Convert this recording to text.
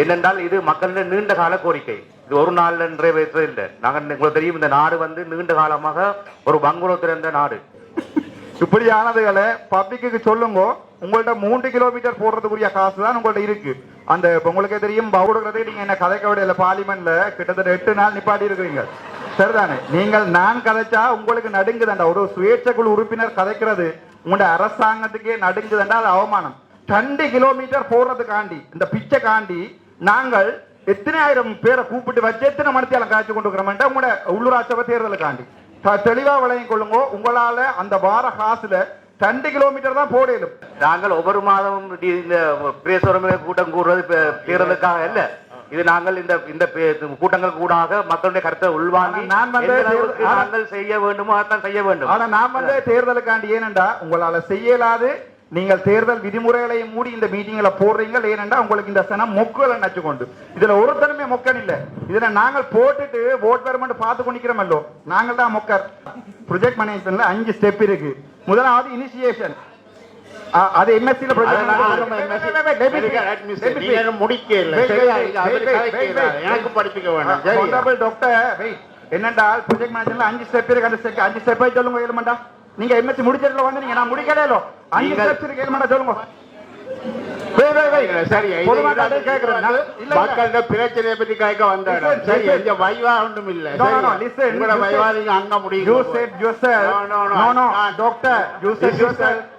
ஏனென்றால் இது மக்களின் நீண்ட கால கோரிக்கை. இது ஒரு நாள் நிறைவேற்ற இல்லை நாங்கள் உங்களுக்கு தெரியும் இந்த நாடு வந்து நீண்ட காலமாக ஒரு பங்குலோ திறந்த நாடு. இப்படியானதுகளை பப்ளிக்கு சொல்லுங்க. உங்கள்ட்ட மூன்று கிலோமீட்டர் போடுறதுக்குரிய காசு தான் உங்கள்ட்ட இருக்கு. அந்த இப்ப உங்களுக்கே தெரியும் பவுடுறது நீங்க என்ன கதைக்க விடையில பார்லிமெண்ட்ல கிட்டத்தட்ட எட்டு நாள் நிப்பாட்டி இருக்கிறீங்க. சரிதானே? நீங்கள் நான் கதைச்சா உங்களுக்கு நடுங்குதாண்டா. ஒரு சுயேட்சை குழு உறுப்பினர் கதைக்கிறது உங்களுடைய அரசாங்கத்துக்கே நடுங்குதாண்டா. அது அவமானம். ரெண்டு கிலோமீட்டர் போடுறதுக்காண்டி இந்த பிச்சை காண்டி நாங்கள் எத்தனை ஆயிரம் பேரை கூப்பிட்டு வச்சு எத்தனை மணித்தியாலம் காய்ச்சி கொண்டு இருக்கிறோம்ட்டா உங்களோட உள்ளூராட்சி சபை தேர்தலுக்காண்டி. த- தெளிவா விளங்கிக் கொள்ளுங்க உங்களால அந்த வார காசுல ரெண்டு கிலோமீட்டர் தான் போடையிலும் நாங்கள் ஒவ்வொரு மாதமும் இந்த பிரேசுரம் கூட்டம் கூடுறது தேர்தலுக்காக அல்ல. இது நாங்கள் இந்த இந்த கூட்டங்கள் கூடாக மக்களுடைய கருத்தை உள்வாங்கி நான் வந்து நாங்கள் செய்ய வேண்டுமோ அதான் செய்ய வேண்டும். ஆனா நான் வந்து தேர்தலுக்காண்டி ஏனென்றா உங்களால செய்யலாது. நீங்கள் தேர்தல் விதிமுறைகளை மூடி இந்த மீட்டிங்ல போடுறீங்க ஏனென்றா உங்களுக்கு இந்த சனம் மொக்குகளை நச்சு கொண்டு இதுல ஒருத்தருமே மொக்கன் இல்ல. இதுல நாங்கள் போட்டுட்டு ஓட் வருமெண்ட் பார்த்து கொண்டிக்கிறோமல்லோ நாங்கள் தான் மொக்கர். ப்ரொஜெக்ட் மேனேஜ்மெண்ட்ல அஞ்சு ஸ்டெப் இருக்கு. முதலாவது இனிஷியேஷன் அது சரியா? டாக்டர் என்னண்டா ப்ரொஜெக்ட் மேனேஜர்ல அஞ்சு ஸ்டெப் இருக்கு. அந்த அஞ்சு ஸ்டெப் சொல்லுங்க ஏழுமண்டா நீங்க எம்எஸ்சி முடிச்சதுல வந்து நீங்க நான் முடிக்கலையோ அஞ்சு இருக்கு ஏழுமண்டா சொல்லுங்க. பிரச்சனையை பத்தி கேட்க வந்த இடம் Listen, சரி. இங்க வைவா ஒன்றும் இல்ல. உங்களோட வைவா நீங்க அங்க முடியும் You